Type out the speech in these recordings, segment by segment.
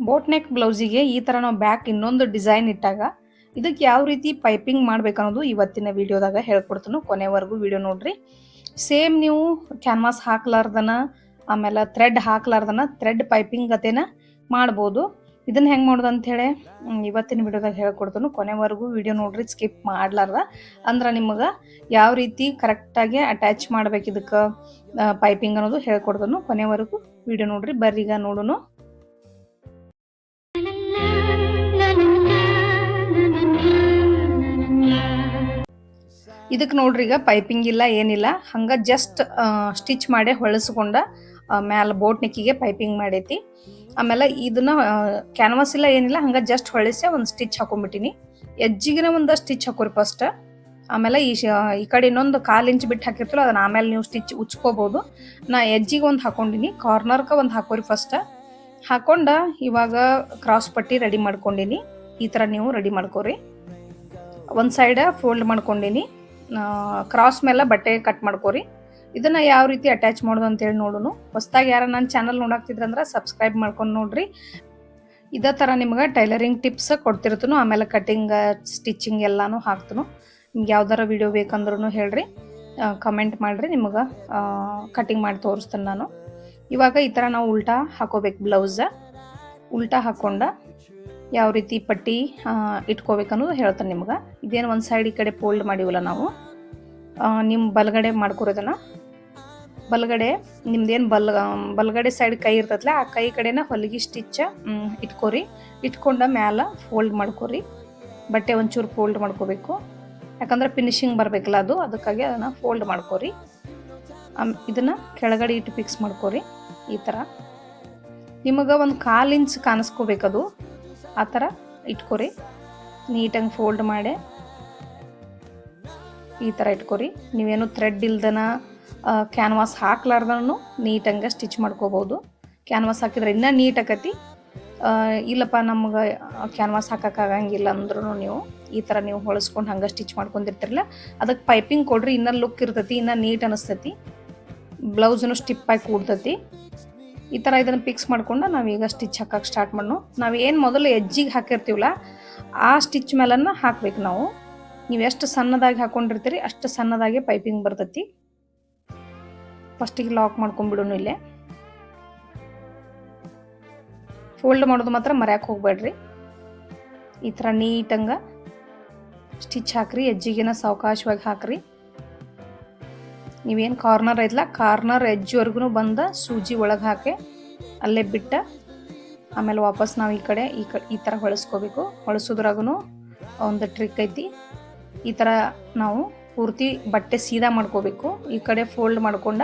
Boat neck ಬ್ಲೌಸಿಗೆ ಈ ಥರ ನಾವು ಬ್ಯಾಕ್ ಇನ್ನೊಂದು ಡಿಸೈನ್ ಇಟ್ಟಾಗ ಇದಕ್ಕೆ ಯಾವ ರೀತಿ ಪೈಪಿಂಗ್ ಮಾಡ್ಬೇಕು ಅನ್ನೋದು ಇವತ್ತಿನ ವಿಡಿಯೋದಾಗ ಹೇಳ್ಕೊಡ್ತೀನಿ. ಕೊನೆವರೆಗೂ ವಿಡಿಯೋ ನೋಡ್ರಿ. ಸೇಮ್ ನೀವು ಕ್ಯಾನ್ವಾಸ್ ಹಾಕ್ಲಾರ್ದನ, ಆಮೇಲೆ ಥ್ರೆಡ್ ಹಾಕ್ಲಾರ್ದನ ಥ್ರೆಡ್ ಪೈಪಿಂಗ್ ಗತೆನ ಮಾಡ್ಬೋದು. ಇದನ್ನ ಹೆಂಗೆ ಮಾಡೋದು ಅಂಥೇಳಿ ಇವತ್ತಿನ ವಿಡಿಯೋದಾಗ ಹೇಳ್ಕೊಡ್ತೀನಿ. ಕೊನೆವರೆಗೂ ವಿಡಿಯೋ ನೋಡ್ರಿ ಸ್ಕಿಪ್ ಮಾಡ್ಲಾರ್ದ. ಅಂದ್ರೆ ನಿಮಗೆ ಯಾವ ರೀತಿ ಕರೆಕ್ಟಾಗಿ ಅಟ್ಯಾಚ್ ಮಾಡ್ಬೇಕು ಇದಕ್ಕೆ ಪೈಪಿಂಗ್ ಅನ್ನೋದು ಹೇಳ್ಕೊಡ್ತೀನಿ. ಕೊನೆವರೆಗೂ ವಿಡಿಯೋ ನೋಡ್ರಿ. ಬರ್ರೀಗ ನೋಡೋಣ ಇದಕ್ಕೆ ನೋಡ್ರಿ ಈಗ ಪೈಪಿಂಗ್ ಇಲ್ಲ, ಏನಿಲ್ಲ. ಹಂಗೆ ಜಸ್ಟ್ ಸ್ಟಿಚ್ ಮಾಡಿ ಹೊಳಸ್ಕೊಂಡ ಮ್ಯಾಲ ಬೋಟ್ ನೆಕ್ಕಿಗೆ ಪೈಪಿಂಗ್ ಮಾಡೈತಿ. ಆಮೇಲೆ ಇದನ್ನ ಕ್ಯಾನ್ವಾಸ್ ಇಲ್ಲ, ಏನಿಲ್ಲ, ಹಂಗೆ ಜಸ್ಟ್ ಹೊಳಿಸಿ ಒಂದು ಸ್ಟಿಚ್ ಹಾಕೊಂಡ್ಬಿಟ್ಟಿನಿ. ಎಜ್ಜಿಗಿನ ಒಂದು ಸ್ಟಿಚ್ ಹಾಕೋರಿ ಫಸ್ಟ್ ಆಮೇಲೆ ಈ ಈ ಕಡೆ ಇನ್ನೊಂದು ಕಾಲು ಇಂಚ್ ಬಿಟ್ಟು ಹಾಕಿರ್ತಲ್ಲ ಅದನ್ನ ಆಮೇಲೆ ನೀವು ಸ್ಟಿಚ್ ಉಚ್ಕೋಬಹುದು ನಾ ಎಜ್ಜಿಗೆ ಒಂದು ಹಾಕೊಂಡಿನಿ ಕಾರ್ನರ್ಗೆ ಒಂದು ಹಾಕೋರಿ ಫಸ್ಟ್ ಹಾಕೊಂಡ ಇವಾಗ ಕ್ರಾಸ್ ಪಟ್ಟಿ ರೆಡಿ ಮಾಡ್ಕೊಂಡಿನಿ. ಈ ಥರ ನೀವು ರೆಡಿ ಮಾಡ್ಕೋರಿ. ಒಂದು ಸೈಡ್ ಫೋಲ್ಡ್ ಮಾಡ್ಕೊಂಡಿನಿ. ಕ್ರಾಸ್ ಮೇಲೆ ಬಟ್ಟೆ ಕಟ್ ಮಾಡ್ಕೋರಿ. ಇದನ್ನ ಯಾವ ರೀತಿ ಅಟ್ಯಾಚ್ ಮಾಡೋದು ಅಂತೇಳಿ ನೋಡೋಣ ಹೊಸ್ದಾಗಿ ಯಾರ ನನ್ನ ಚಾನಲ್ ನೋಡಾಕ್ತಿದ್ರಂದ್ರೆ ಸಬ್ಸ್ಕ್ರೈಬ್ ಮಾಡ್ಕೊಂಡು ನೋಡ್ರಿ. ಇದೇ ಥರ ನಿಮ್ಗೆ ಟೈಲರಿಂಗ್ ಟಿಪ್ಸ್ ಕೊಡ್ತಿರ್ತನು, ಆಮೇಲೆ ಕಟಿಂಗ್ ಸ್ಟಿಚಿಂಗ್ ಎಲ್ಲಾನು ಹಾಕ್ತನು. ನಿಮ್ಗೆ ಯಾವ್ದಾರ ವಿಡಿಯೋ ಬೇಕಂದ್ರೂ ಹೇಳ್ರಿ. ಕಮೆಂಟ್ ಮಾಡಿರಿ, ನಿಮಗೆ ಕಟಿಂಗ್ ಮಾಡಿ ತೋರಿಸ್ತೇನೆ ನಾನು. ಇವಾಗ ಈ ಥರ ನಾವು ಉಲ್ಟಾ ಹಾಕೋಬೇಕು ಬ್ಲೌಸ ಉಲ್ಟಾ ಹಾಕೊಂಡ ಯಾವ ರೀತಿ ಪಟ್ಟಿ ಇಟ್ಕೋಬೇಕು ಅನ್ನೋದು ಹೇಳ್ತಾನೆ ನಿಮ್ಗೆ. ಇದೇನು ಒಂದು ಸೈಡ್ ಈ ಕಡೆ ಫೋಲ್ಡ್ ಮಾಡಿವಲ್ಲ ನಾವು. ನಿಮ್ಮ ಬಲಗಡೆ ಮಾಡ್ಕೊರೋದನ್ನು ಬಲಗಡೆ, ನಿಮ್ದೇನು ಬಲ್, ಬಲಗಡೆ ಸೈಡ್ ಕೈ ಇರ್ತೈತಲ್ಲ ಆ ಕೈ ಕಡೆನ ಹೊಲಿಗೆ ಸ್ಟಿಚ್ ಇಟ್ಕೋರಿ. ಇಟ್ಕೊಂಡ ಮ್ಯಾಲೆ ಫೋಲ್ಡ್ ಮಾಡ್ಕೊರಿ. ಬಟ್ಟೆ ಒಂಚೂರು ಫೋಲ್ಡ್ ಮಾಡ್ಕೋಬೇಕು. ಯಾಕಂದ್ರೆ ಫಿನಿಶಿಂಗ್ ಬರಬೇಕಲ್ಲ ಅದು, ಅದಕ್ಕಾಗಿ ಅದನ್ನು ಫೋಲ್ಡ್ ಮಾಡ್ಕೋರಿ. ಇದನ್ನ ಕೆಳಗಡೆ ಇಟ್ಟು ಫಿಕ್ಸ್ ಮಾಡ್ಕೋರಿ. ಈ ಥರ ನಿಮಗೆ ಒಂದು ಕಾಲು ಇಂಚ್ ಕಾಣಿಸ್ಕೋಬೇಕದು. ಆ ಥರ ಇಟ್ಕೊರಿ. ನೀಟಾಗಿ ಫೋಲ್ಡ್ ಮಾಡಿ. ಈ ಥರ ಇಟ್ಕೊರಿ. ನೀವೇನು ಥ್ರೆಡ್ ಇಲ್ದನ ಕ್ಯಾನ್ವಾಸ್ ಹಾಕ್ಲಾರ್ದನು ನೀಟಂಗೆ ಸ್ಟಿಚ್ ಮಾಡ್ಕೋಬೋದು. ಕ್ಯಾನ್ವಾಸ್ ಹಾಕಿದ್ರೆ ಇನ್ನೂ ನೀಟ್ ಆಕತಿ ಇಲ್ಲಪ್ಪ ನಮ್ಗೆ ಕ್ಯಾನ್ವಾಸ್ ಹಾಕೋಕ್ಕಾಗಂಗಿಲ್ಲ ಅಂದ್ರೂ ನೀವು ಈ ಥರ ನೀವು ಹೊಳಸ್ಕೊಂಡು ಹಂಗೆ ಸ್ಟಿಚ್ ಮಾಡ್ಕೊಂಡಿರ್ತಿರಲ್ಲ, ಅದಕ್ಕೆ ಪೈಪಿಂಗ್ ಕೊಡ್ರಿ. ಇನ್ನೂ ಲುಕ್ ಇರ್ತೈತಿ, ಇನ್ನೂ ನೀಟ್ ಅನಿಸ್ತೈತಿ. ಬ್ಲೌಸನ್ನು ಸ್ಟಿಪ್ಪಾಗಿ ಕೂಡ್ತತಿ ಕೂಡ್ತೈತಿ. ಈ ಥರ ಇದನ್ನು ಫಿಕ್ಸ್ ಮಾಡ್ಕೊಂಡು ನಾವೀಗ ಸ್ಟಿಚ್ ಹಾಕಕ್ಕೆ ಸ್ಟಾರ್ಟ್ ಮಾಡೋಣ ನಾವು ಏನು ಮೊದಲು ಎಜ್ಜಿಗೆ ಹಾಕಿರ್ತೀವಲ್ಲ, ಆ ಸ್ಟಿಚ್ ಮೇಲನ್ನು ಹಾಕ್ಬೇಕು ನಾವು. ನೀವು ಎಷ್ಟು ಸಣ್ಣದಾಗಿ ಹಾಕೊಂಡಿರ್ತೀರಿ ಅಷ್ಟು ಸಣ್ಣದಾಗಿ ಪೈಪಿಂಗ್ ಬರ್ತೈತಿ. ಫಸ್ಟಿಗೆ ಲಾಕ್ ಮಾಡ್ಕೊಂಡ್ಬಿಡೋನು ಇಲ್ಲೇ. ಫೋಲ್ಡ್ ಮಾಡೋದು ಮಾತ್ರ ಮರ್ಯಾಕೆ ಹೋಗ್ಬೇಡ್ರಿ. ಈ ಥರ ನೀಟಂಗೆ ಸ್ಟಿಚ್ ಹಾಕ್ರಿ ಎಜ್ಜಿಗೆನ ಸಾವಕಾಶವಾಗಿ ಹಾಕ್ರಿ. ನೀವೇನು ಕಾರ್ನರ್ ಐತಲ್ಲ ಕಾರ್ನರ್ ಎಜ್ಜಿವರೆಗೂ ಬಂದ ಸೂಜಿ ಒಳಗೆ ಹಾಕಿ ಅಲ್ಲೇ ಬಿಟ್ಟ, ಆಮೇಲೆ ವಾಪಸ್ ನಾವು ಈ ಕಡೆ ಈ ಕಡೆ ಈ ಥರ ಹೊಳಸ್ಕೋಬೇಕು. ಹೊಳಸೋದ್ರಾಗೂ ಒಂದು ಟ್ರಿಕ್ ಐತಿ. ಈ ಥರ ನಾವು ಪೂರ್ತಿ ಬಟ್ಟೆ ಸೀದಾ ಮಾಡ್ಕೋಬೇಕು. ಈ ಕಡೆ ಫೋಲ್ಡ್ ಮಾಡ್ಕೊಂಡ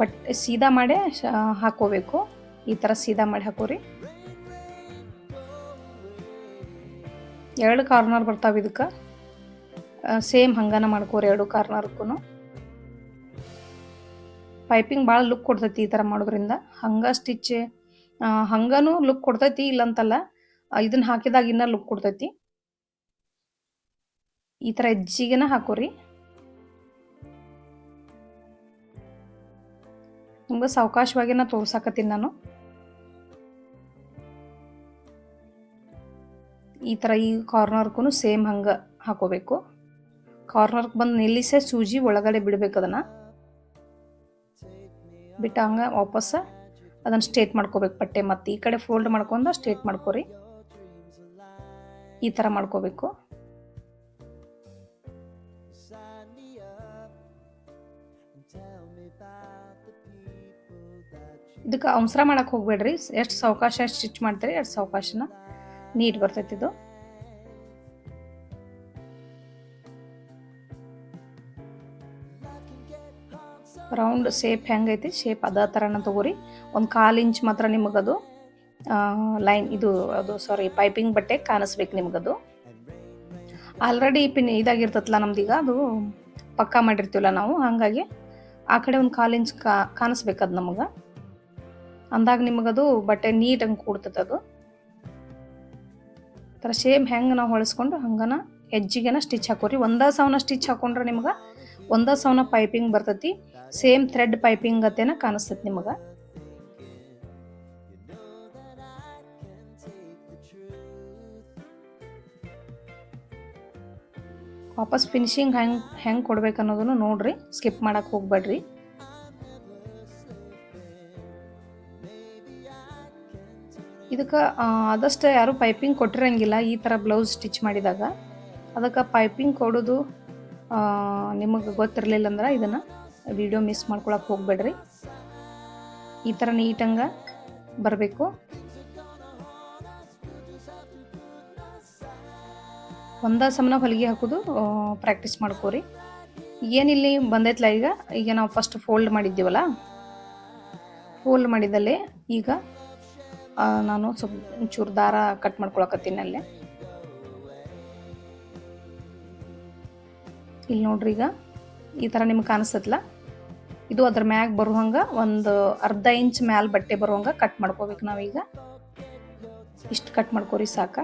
ಬಟ್ಟೆ ಸೀದಾ ಮಾಡೇ ಹಾಕೋಬೇಕು. ಈ ಥರ ಸೀದಾ ಮಾಡಿ ಹಾಕೋರಿ. ಎರಡು ಕಾರ್ನರ್ ಬರ್ತಾವೆ ಇದಕ್ಕೆ. ಸೇಮ್ ಹಂಗನ ಮಾಡ್ಕೋರಿ ಎರಡು ಕಾರ್ನರ್ಗೂ ಪೈಪಿಂಗ್ ಭಾಳ ಲುಕ್ ಕೊಡ್ತೈತಿ ಈ ಥರ ಮಾಡೋದ್ರಿಂದ. ಹಂಗೆ ಸ್ಟಿಚ್ ಹಂಗನೂ ಲುಕ್ ಕೊಡ್ತೈತಿ, ಇಲ್ಲಂತಲ್ಲ ಇದನ್ನ ಹಾಕಿದಾಗ ಇನ್ನೂ ಲುಕ್ ಕೊಡ್ತೈತಿ. ಈ ಥರ ಹೆಜ್ಜಿಗೆನ ಹಾಕೋರಿ. ನಿಮ್ಗೆ ಸಾವಕಾಶವಾಗಿನ ತೋರ್ಸಾಕತ್ತೀನಿ ನಾನು. ಈ ಥರ ಈ ಕಾರ್ನರ್ಗೂ ಸೇಮ್ ಹಂಗೆ ಹಾಕೋಬೇಕು. ಕಾರ್ನರ್ಗೆ ಬಂದು ನಿಲ್ಲಿಸೇ ಸೂಜಿ ಒಳಗಡೆ ಬಿಡಬೇಕು ಅದನ್ನು. ಬಿಟ್ಟು ಹಂಗೆ ವಾಪಸ್ ಅದನ್ನು ಸ್ಟ್ರೇಟ್ ಮಾಡ್ಕೋಬೇಕು ಬಟ್ಟೆ ಮತ್ತು ಈ ಕಡೆ ಫೋಲ್ಡ್ ಮಾಡ್ಕೊಂಡು ಸ್ಟ್ರೇಟ್ ಮಾಡ್ಕೋರಿ. ಈ ಥರ ಮಾಡ್ಕೋಬೇಕು. ಇದಕ್ಕೆ ಅವಸರ ಮಾಡಕ್ಕೆ ಹೋಗ್ಬೇಡ್ರಿ. ಎಷ್ಟು ಸಾವಕಾಶ ಸ್ಟಿಚ್ ಮಾಡ್ತೀರಿ ಎಷ್ಟು ಸಾವಕಾಶನ ನೀಟ್ ಬರ್ತೈತಿ ಇದು. ರೌಂಡ್ ಶೇಪ್ ಹೆಂಗೈತಿ ಶೇಪ್ ಅದೇ ಥರನ ತಗೋರಿ. ಒಂದು ಕಾಲು ಇಂಚ್ ಮಾತ್ರ ನಿಮಗದು ಲೈನ್ ಇದು, ಅದು ಸಾರಿ ಪೈಪಿಂಗ್ ಬಟ್ಟೆ ಕಾಣಿಸ್ಬೇಕು ನಿಮಗದು. ಆಲ್ರೆಡಿ ಪಿನ್ ಇದಾಗಿರ್ತೈತಲ್ಲ ನಮ್ದೀಗ, ಅದು ಪಕ್ಕಾ ಮಾಡಿರ್ತೀವಲ್ಲ ನಾವು, ಹಾಗಾಗಿ ಆ ಕಡೆ ಒಂದು ಕಾಲು ಇಂಚ್ ಕಾ ಕಾಣಿಸ್ಬೇಕು ಅದು ನಮಗೆ. ಅಂದಾಗ ನಿಮಗದು ಬಟ್ಟೆ ನೀಟಂಗೆ ಕೂಡ್ತದೆ ಅದು. ಥರ ಸೇಮ್ ಹೆಂಗೆ ನಾವು ಹೊಳಿಸ್ಕೊಂಡು ಹಂಗನ ಹೆಜ್ಜಿಗೆನ ಸ್ಟಿಚ್ ಹಾಕೋರಿ. ಒಂದೇ ಸಾವನ್ನ ಸ್ಟಿಚ್ ಹಾಕೊಂಡ್ರೆ ನಿಮ್ಗೆ ಒಂದ ಸವನ ಪೈಪಿಂಗ್ ಬರ್ತೈತಿ ಸೇಮ್ ಥ್ರೆಡ್ ಪೈಪಿಂಗ್ ಅತ್ತೇನ ಕಾಣಿಸ್ತೈತಿ ನಿಮಗೆ. ವಾಪಸ್ ಫಿನಿಶಿಂಗ್ ಹೆಂಗೆ, ಹೆಂಗ್ ಕೊಡ್ಬೇಕು ಅನ್ನೋದನ್ನು ನೋಡ್ರಿ ಸ್ಕಿಪ್ ಮಾಡಕ್ಕೆ ಹೋಗ್ಬೇಡ್ರಿ. ಇದಕ್ಕೆ ಆದಷ್ಟು ಯಾರು ಪೈಪಿಂಗ್ ಕೊಟ್ಟಿರಂಗಿಲ್ಲ, ಈ ಥರ ಬ್ಲೌಸ್ ಸ್ಟಿಚ್ ಮಾಡಿದಾಗ. ಅದಕ್ಕೆ ಪೈಪಿಂಗ್ ಕೊಡೋದು ನಿಮಗೆ ಗೊತ್ತಿರಲಿಲ್ಲ ಅಂದ್ರೆ ಇದನ್ನು ವಿಡಿಯೋ ಮಿಸ್ ಮಾಡ್ಕೊಳಕ್ಕೆ ಹೋಗಬೇಡ್ರಿ. ಈ ಥರ ನೀಟಂಗೆ ಬರಬೇಕು. ಒಂದ ಸಮನ ಹೊಲಿಗೆ ಹಾಕೋದು ಪ್ರಾಕ್ಟೀಸ್ ಮಾಡ್ಕೋರಿ. ಏನಿಲ್ಲಿ ಬಂದೈತಲ್ಲ ಈಗ ಈಗ ನಾವು ಫಸ್ಟ್ ಫೋಲ್ಡ್ ಮಾಡಿದ್ದೀವಲ್ಲ? ಫೋಲ್ಡ್ ಮಾಡಿದಲ್ಲಿ ಈಗ ನಾನು ಸ್ವಲ್ಪ ಚೂರು ದಾರ ಕಟ್ ಮಾಡ್ಕೊಳಕತ್ತೀನಿ ಅಲ್ಲೇ. ಇಲ್ಲಿ ನೋಡ್ರಿ ಈಗ, ಈ ಥರ ನಿಮ್ಗೆ ಕಾಣಿಸ್ತಲ್ಲ ಇದು ಅದ್ರ ಮ್ಯಾಗ ಬರುವಂಗ ಒಂದು ಅರ್ಧ ಇಂಚ್ ಮ್ಯಾಲ ಬಟ್ಟೆ ಬರುವಂಗ ಕಟ್ ಮಾಡ್ಕೋಬೇಕು ನಾವೀಗ. ಇಷ್ಟು ಕಟ್ ಮಾಡ್ಕೋರಿ ಸಾಕ.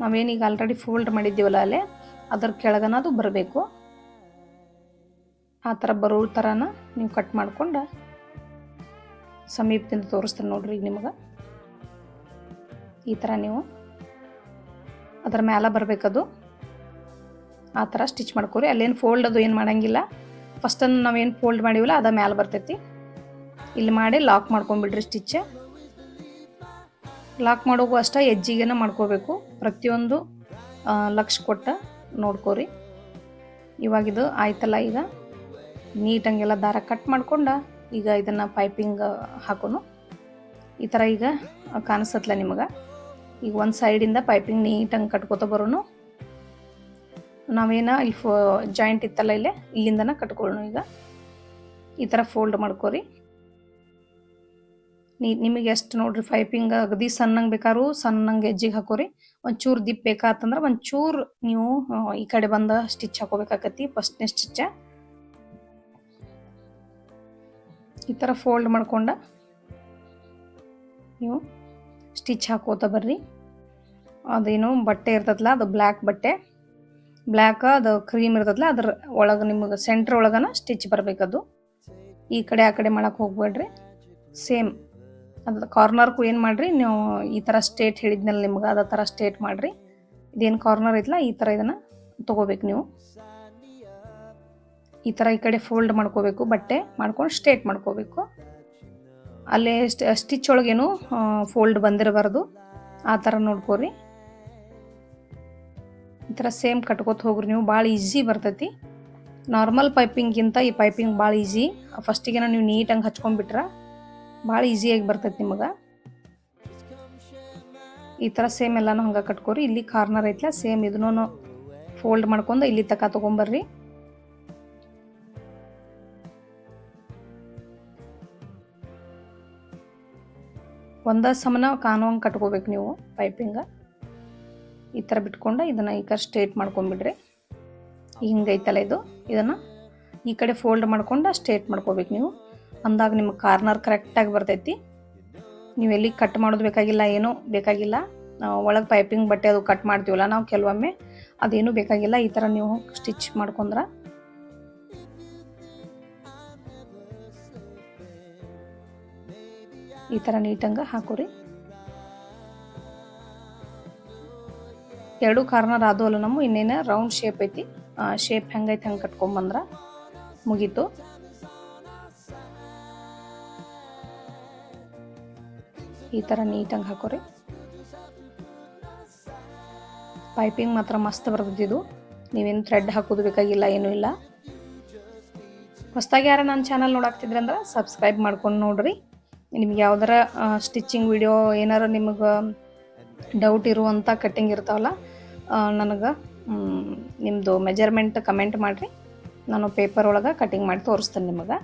ನಾವೇನೀಗ ಆಲ್ರೆಡಿ ಫೋಲ್ಡ್ ಮಾಡಿದ್ದೀವಲ್ಲ ಅಲ್ಲೇ, ಅದ್ರ ಕೆಳಗನ ಅದು ಬರಬೇಕು. ಆ ಥರ ಬರೋ ಥರನ ನೀವು ಕಟ್ ಮಾಡ್ಕೊಂಡು ಸಮೀಪದಿಂದ ತೋರಿಸ್ತೀನಿ ನೋಡ್ರಿ ಈಗ ನಿಮಗೆ. ಈ ಥರ ನೀವು ಅದ್ರ ಮ್ಯಾಲ ಬರಬೇಕದು. ಆ ಥರ ಸ್ಟಿಚ್ ಮಾಡ್ಕೊರಿ. ಅಲ್ಲೇನು ಫೋಲ್ಡ್ ಅದು ಏನು ಮಾಡೋಂಗಿಲ್ಲ. ಫಸ್ಟನ್ನು ನಾವೇನು ಫೋಲ್ಡ್ ಮಾಡಿವಲ್ಲ, ಅದ ಮ್ಯಾಲೆ ಬರ್ತೈತಿ. ಇಲ್ಲಿ ಮಾಡಿ ಲಾಕ್ ಮಾಡ್ಕೊಂಬಿಡ್ರಿ ಸ್ಟಿಚ್ ಲಾಕ್ ಮಾಡೋಕ್ಕೂ ಅಷ್ಟೇ ಎಜ್ಜಿಗೆನ ಮಾಡ್ಕೋಬೇಕು. ಪ್ರತಿಯೊಂದು ಲಕ್ಷ ಕೊಟ್ಟ ನೋಡ್ಕೋರಿ. ಇವಾಗಿದು ಆಯ್ತಲ್ಲ ಈಗ. ನೀಟಂಗೆಲ್ಲ ದಾರ ಕಟ್ ಮಾಡ್ಕೊಂಡು ಈಗ ಇದನ್ನು ಪೈಪಿಂಗ್ ಹಾಕೋನು. ಈ ಥರ ಈಗ ಕಾಣಿಸತ್ತಲ್ಲ ನಿಮಗೆ. ಈಗ ಒಂದು ಸೈಡಿಂದ ಪೈಪಿಂಗ್ ನೀಟಂಗೆ ಕಟ್ಕೋತ ಬರೋನು. ನಾವೇನ ಇಲ್ಲಿ ಫೋ ಜಾಯಿಂಟ್ ಇತ್ತಲ್ಲ ಇಲ್ಲೇ? ಇಲ್ಲಿಂದನ ಕಟ್ಕೊಳ್ಳೋಣ ಈಗ. ಈ ಥರ ಫೋಲ್ಡ್ ಮಾಡ್ಕೋರಿ. ನೀ, ನಿಮಗೆ ಎಷ್ಟು ನೋಡ್ರಿ ಪೈಪಿಂಗ್ ಅಗದಿ ಸಣ್ಣಂಗೆ ಬೇಕಾದ್ರು ಸಣ್ಣಂಗೆ ಹೆಜ್ಜಿಗೆ ಹಾಕೋರಿ. ಒಂಚೂರು ದಿಪ್ ಬೇಕಾತಂದ್ರೆ ಒಂಚೂರು ನೀವು ಈ ಕಡೆ ಬಂದ ಸ್ಟಿಚ್ ಹಾಕೋಬೇಕಾಕತಿ ಫಸ್ಟ್ನೇ ಸ್ಟಿಚ್ಚ ಈ ಥರ ಫೋಲ್ಡ್ ಮಾಡ್ಕೊಂಡ ನೀವು ಸ್ಟಿಚ್ ಹಾಕೋತ ಬರ್ರಿ. ಅದೇನು ಬಟ್ಟೆ ಇರ್ತದಲ್ಲ, ಅದು ಬ್ಲ್ಯಾಕ್ ಬಟ್ಟೆ. ಬ್ಲ್ಯಾಕ್ ಅದು ಕ್ರೀಮ್ ಇರ್ತದಲ್ಲ ಅದ್ರ ಒಳಗೆ ನಿಮಗೆ ಸೆಂಟ್ರ್ ಒಳಗನ ಸ್ಟಿಚ್ ಬರಬೇಕದು. ಈ ಕಡೆ ಆ ಕಡೆ ಮಾಡಕ್ಕೆ ಹೋಗ್ಬೇಡ್ರಿ. ಸೇಮ್ ಅದು ಕಾರ್ನರ್ಗೂ ಏನು ಮಾಡಿರಿ, ನೀವು ಈ ಥರ ಸ್ಟೇಟ್ ಹೇಳಿದ್ನಲ್ಲ ನಿಮ್ಗೆ, ಅದೇ ಥರ ಸ್ಟೇಟ್ ಮಾಡಿರಿ. ಇದೇನು ಕಾರ್ನರ್ ಐತಲ್ಲ ಈ ಥರ ಇದನ್ನು ತೊಗೋಬೇಕು ನೀವು. ಈ ಥರ ಈ ಕಡೆ ಫೋಲ್ಡ್ ಮಾಡ್ಕೋಬೇಕು, ಬಟ್ಟೆ ಮಾಡ್ಕೊಂಡು ಸ್ಟೇಟ್ ಮಾಡ್ಕೋಬೇಕು. ಅಲ್ಲೇ ಸ್ಟಿಚ್ ಒಳಗೇನು ಫೋಲ್ಡ್ ಬಂದಿರಬಾರ್ದು. ಆ ಥರ ನೋಡ್ಕೋರಿ. ಈ ಥರ ಸೇಮ್ ಕಟ್ಕೋತ ಹೋಗ್ರಿ ನೀವು, ಭಾಳ ಈಸಿ ಬರ್ತೈತಿ. ನಾರ್ಮಲ್ ಪೈಪಿಂಗ್ಗಿಂತ ಈ ಪೈಪಿಂಗ್ ಭಾಳ ಈಸಿ ಫಸ್ಟಿಗೆ ನೀವು ನೀಟಾಗಿ ಹಚ್ಕೊಂಡ್ಬಿಟ್ರೆ ಭಾಳ ಈಸಿಯಾಗಿ ಬರ್ತೈತಿ ನಿಮಗೆ. ಈ ಥರ ಸೇಮ್ ಎಲ್ಲನೂ ಹಂಗೆ ಕಟ್ಕೋರಿ. ಇಲ್ಲಿ ಕಾರ್ನರ್ ಐತ್ಲ, ಸೇಮ್ ಇದನ್ನೂ ಫೋಲ್ಡ್ ಮಾಡ್ಕೊಂಡು ಇಲ್ಲಿ ತಕ ತೊಗೊಂಬರ್ರಿ. ಒಂದ ಸಮನ ಕಾಣುವಂಗೆ ಕಟ್ಕೋಬೇಕು ನೀವು ಪೈಪಿಂಗ ಈ ಥರ ಬಿಟ್ಕೊಂಡು ಇದನ್ನು ಈ ಕಡೆ ಸ್ಟ್ರೇಟ್ ಮಾಡ್ಕೊಂಬಿಡ್ರಿ. ಹಿಂಗೈತಲ್ಲ ಇದು. ಇದನ್ನು ಈ ಕಡೆ ಫೋಲ್ಡ್ ಮಾಡ್ಕೊಂಡು ಸ್ಟ್ರೇಟ್ ಮಾಡ್ಕೋಬೇಕು ನೀವು. ಅಂದಾಗ ನಿಮ್ಗೆ ಕಾರ್ನರ್ ಕರೆಕ್ಟಾಗಿ ಬರ್ತೈತಿ. ನೀವು ಎಲ್ಲಿ ಕಟ್ ಮಾಡೋದು ಬೇಕಾಗಿಲ್ಲ, ಏನೂ ಬೇಕಾಗಿಲ್ಲ. ಒಳಗೆ ಪೈಪಿಂಗ್ ಬಟ್ಟೆ ಅದು ಕಟ್ ಮಾಡ್ತೀವಲ್ಲ ನಾವು ಕೆಲವೊಮ್ಮೆ, ಅದೇನೂ ಬೇಕಾಗಿಲ್ಲ. ಈ ಥರ ನೀವು ಸ್ಟಿಚ್ ಮಾಡ್ಕೊಂಡ್ರೆ. ಈ ಥರ ನೀಟಂಗೆ ಹಾಕೋರಿ. ಎರಡು ಕಾರ್ನರ್ ಆದವು ಅಲ್ಲ ನಮ್ಮ, ಇನ್ನೇನು ರೌಂಡ್ ಶೇಪ್ ಐತಿ. ಶೇಪ್ ಹೆಂಗೈತೆ ಹಂಗೆ ಕಟ್ಕೊಂಬಂದ್ರ ಮುಗೀತು. ಈ ಥರ ನೀಟಾಗಿ ಹಾಕೋರಿ. ಪೈಪಿಂಗ್ ಮಾತ್ರ ಮಸ್ತ್ ಬರ್ತಿದ್ದು ನೀವೇನು ಥ್ರೆಡ್ ಹಾಕೋದು ಬೇಕಾಗಿಲ್ಲ, ಏನೂ ಇಲ್ಲ. ಹೊಸ್ದಾಗಿ ಯಾರು ನನ್ನ ಚಾನಲ್ ನೋಡಾಕ್ತಿದ್ರೆ ಅಂದ್ರೆ ಸಬ್ಸ್ಕ್ರೈಬ್ ಮಾಡ್ಕೊಂಡು ನೋಡ್ರಿ. ನಿಮ್ಗೆ ಯಾವ್ದಾರ ಸ್ಟಿಚಿಂಗ್ ವಿಡಿಯೋ ಏನಾರ ನಿಮಗೆ ಡೌಟ್ ಇರುವಂಥ ಕಟ್ಟಿಂಗ್ ಇರ್ತಾವಲ್ಲ ನನಗೆ ನಿಮ್ಮದು ಮೆಜರ್ಮೆಂಟ್ ಕಮೆಂಟ್ ಮಾಡಿರಿ. ನಾನು ಪೇಪರ್ ಒಳಗೆ ಕಟಿಂಗ್ ಮಾಡಿ ತೋರಿಸ್ತೇನೆ ನಿಮಗೆ.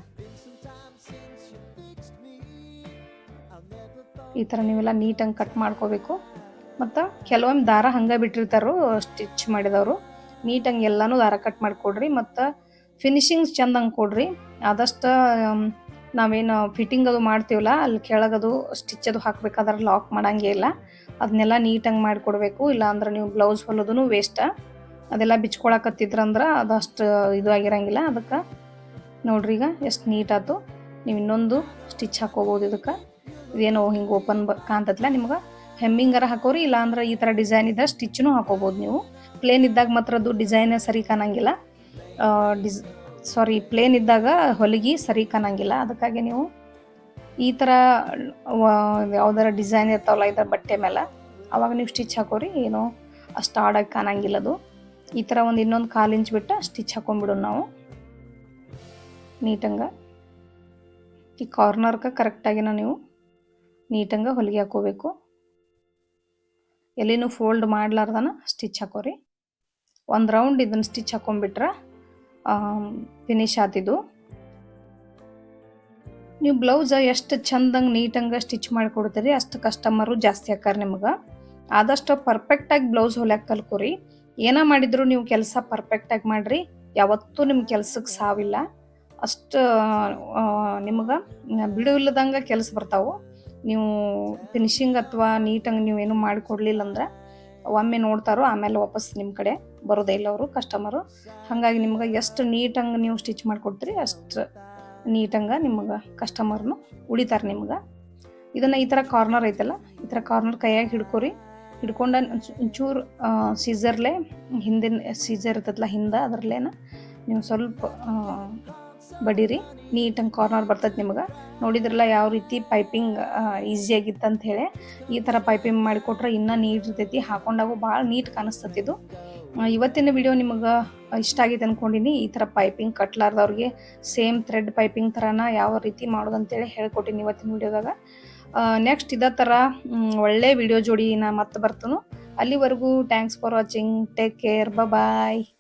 ಈ ಥರ ನೀವೆಲ್ಲ ನೀಟಾಗಿ ಕಟ್ ಮಾಡ್ಕೋಬೇಕು. ಮತ್ತು ಕೆಲವೊಮ್ಮೆ ದಾರ ಹಂಗೆ ಬಿಟ್ಟಿರ್ತಾರೋ ಸ್ಟಿಚ್ ಮಾಡಿದವರು ನೀಟಾಗಿ ಎಲ್ಲನೂ ದಾರ ಕಟ್ ಮಾಡಿಕೊಡ್ರಿ. ಮತ್ತು ಫಿನಿಶಿಂಗ್ಸ್ ಚಂದಂಗೆ ಕೊಡ್ರಿ. ಆದಷ್ಟು ನಾವೇನು ಫಿಟ್ಟಿಂಗ್ ಅದು ಮಾಡ್ತೀವಲ್ಲ, ಅಲ್ಲಿ ಕೆಳಗದು ಸ್ಟಿಚ್ ಅದು ಹಾಕ್ಬೇಕಾದ್ರೆ ಲಾಕ್ ಮಾಡಂಗೇ ಇಲ್ಲ. ಅದನ್ನೆಲ್ಲ ನೀಟಾಗಿ ಮಾಡಿಕೊಡ್ಬೇಕು. ಇಲ್ಲಾಂದ್ರೆ ನೀವು ಬ್ಲೌಸ್ ಹೊಲೋದು ವೇಸ್ಟ ಅದೆಲ್ಲ ಬಿಚ್ಕೊಳಕತ್ತಿದ್ರಂದ್ರೆ ಅದಷ್ಟು ಇದು ಆಗಿರಂಗಿಲ್ಲ. ಅದಕ್ಕೆ ನೋಡ್ರಿ ಈಗ ಎಷ್ಟು ನೀಟಾಯ್ತು ನೀವು ಇನ್ನೊಂದು ಸ್ಟಿಚ್ ಹಾಕೋಬೋದು ಇದಕ್ಕೆ. ಇದೇನೋ ಹಿಂಗೆ ಓಪನ್ ಬ ಕಾಣ್ತತ್ಲ ನಿಮ್ಗೆ. ಹೆಮ್ಮಿಂಗಾರ ಹಾಕೋರಿ. ಇಲ್ಲಾಂದ್ರೆ ಈ ಥರ ಡಿಸೈನ್ ಇದ್ದರೆ ಸ್ಟಿಚ್ನೂ ಹಾಕೋಬೋದು ನೀವು. ಪ್ಲೇನ್ ಇದ್ದಾಗ ಮಾತ್ರ ಅದು ಡಿಸೈನ್ ಸರಿ ಕಾಣಂಗಿಲ್ಲ. ಡಿಸ್ ಸಾರಿ ಪ್ಲೇನ್ ಇದ್ದಾಗ ಹೊಲಿಗೆ ಸರಿ ಕಾಣಂಗಿಲ್ಲ. ಅದಕ್ಕಾಗಿ ನೀವು ಈ ಥರ ಯಾವ್ದಾರ ಡಿಸೈನ್ ಇರ್ತಾವಲ್ಲ ಇದರ ಬಟ್ಟೆ ಮೇಲೆ ಅವಾಗ ನೀವು ಸ್ಟಿಚ್ ಹಾಕೋರಿ. ಏನೋ ಅಷ್ಟು ಆಡಾಗಿ ಕಾಣಂಗಿಲ್ಲ ಅದು. ಈ ಥರ ಒಂದು ಇನ್ನೊಂದು ಕಾಲು ಇಂಚ್ ಬಿಟ್ಟು ಸ್ಟಿಚ್ ಹಾಕೊಂಡ್ಬಿಡೋಣ ನಾವು. ನೀಟಂಗ ಈ ಕಾರ್ನರ್ಗೆ ಕರೆಕ್ಟಾಗಿನ ನೀವು ನೀಟಂಗ ಹೊಲಿಗೆ ಹಾಕೋಬೇಕು. ಎಲ್ಲಿನೂ ಫೋಲ್ಡ್ ಮಾಡ್ಲಾರ್ದನ ಸ್ಟಿಚ್ ಹಾಕೋರಿ. ಒಂದು ರೌಂಡ್ ಇದನ್ನು ಸ್ಟಿಚ್ ಹಾಕೊಂಡ್ಬಿಟ್ರೆ ಫಿನಿಶ್ ಆತಿದ್ದು. ನೀವು ಬ್ಲೌಸ್ ಎಷ್ಟು ಚಂದಂಗೆ ನೀಟಂಗೆ ಸ್ಟಿಚ್ ಮಾಡಿಕೊಡ್ತೀರಿ, ಅಷ್ಟು ಕಸ್ಟಮರು ಜಾಸ್ತಿ ಆಕಾರ ನಿಮ್ಗೆ. ಆದಷ್ಟು ಪರ್ಫೆಕ್ಟಾಗಿ ಬ್ಲೌಸ್ ಹೊಲ್ಯಾಕ ಕಲ್ಕೋರಿ. ಏನ ಮಾಡಿದ್ರು ನೀವು ಕೆಲಸ ಪರ್ಫೆಕ್ಟಾಗಿ ಮಾಡಿರಿ. ಯಾವತ್ತೂ ನಿಮ್ಮ ಕೆಲ್ಸಕ್ಕೆ ಸಾವಿಲ್ಲ. ಅಷ್ಟು ನಿಮ್ಗೆ ಬಿಡು ಇಲ್ಲದಂಗೆ ಕೆಲಸ ಬರ್ತಾವೆ. ನೀವು ಫಿನಿಶಿಂಗ್ ಅಥವಾ ನೀಟಂಗೆ ನೀವೇನು ಮಾಡಿಕೊಡ್ಲಿಲ್ಲ ಅಂದ್ರೆ ಒಮ್ಮೆ ನೋಡ್ತಾರೋ ಆಮೇಲೆ ವಾಪಸ್ ನಿಮ್ಮ ಕಡೆ. ಬರೋದೇ ಇಲ್ಲ ಅವರು ಕಸ್ಟಮರು ಹಾಗಾಗಿ ನಿಮ್ಗೆ ಎಷ್ಟು ನೀಟಂಗೆ ನೀವು ಸ್ಟಿಚ್ ಮಾಡಿಕೊಡ್ತೀರಿ, ಅಷ್ಟು ನೀಟಂಗೆ ನಿಮ್ಗೆ ಕಸ್ಟಮರ್ನು ಉಳಿತಾರೆ ನಿಮ್ಗೆ. ಇದನ್ನು ಈ ಥರ ಕಾರ್ನರ್ ಐತಲ್ಲ, ಈ ಥರ ಕಾರ್ನರ್ ಕೈಯಾಗಿ ಹಿಡ್ಕೊರಿ. ಹಿಡ್ಕೊಂಡ ಒಂಚೂರು ಸೀಸರ್ಲೆ ಹಿಂದಿನ ಸೀಸರ್ ಇರ್ತದಲ್ಲ ಹಿಂದೆ ಅದರಲ್ಲೇನ ನೀವು ಸ್ವಲ್ಪ ಬಡೀರಿ. ನೀಟಂಗೆ ಕಾರ್ನರ್ ಬರ್ತೈತೆ ನಿಮ್ಗೆ. ನೋಡಿದ್ರಲ್ಲ ಯಾವ ರೀತಿ ಪೈಪಿಂಗ್ ಈಸಿಯಾಗಿತ್ತು ಅಂತ ಹೇಳಿ, ಈ ಥರ ಪೈಪಿಂಗ್ ಮಾಡಿಕೊಟ್ರೆ ಇನ್ನೂ ನೀಟ್ ಇರ್ತೈತಿ. ಹಾಕೊಂಡಾಗೂ ಭಾಳ ನೀಟ್ ಕಾಣಿಸ್ತದೆ ಇದು. ಇವತ್ತಿನ ವಿಡಿಯೋ ನಿಮಗೆ ಇಷ್ಟ ಆಗಿದೆ ಅಂದ್ಕೊಂಡಿನಿ ಈ ಥರ ಪೈಪಿಂಗ್ ಕಟ್ಲಾರ್ದವ್ರಿಗೆ ಸೇಮ್ ಥ್ರೆಡ್ ಪೈಪಿಂಗ್ ಥರನ ಯಾವ ರೀತಿ ಮಾಡೋದು ಅಂತೇಳಿ ಹೇಳ್ಕೊಟ್ಟಿನಿ ಇವತ್ತಿನ ವಿಡಿಯೋದಾಗ ನೆಕ್ಸ್ಟ್ ಇದೇ ಥರ ಒಳ್ಳೆ ವಿಡಿಯೋ ಜೋಡಿ ನಾ ಮತ್ತೆ ಬರ್ತನು. ಅಲ್ಲಿವರೆಗೂ thanks for watching take care bye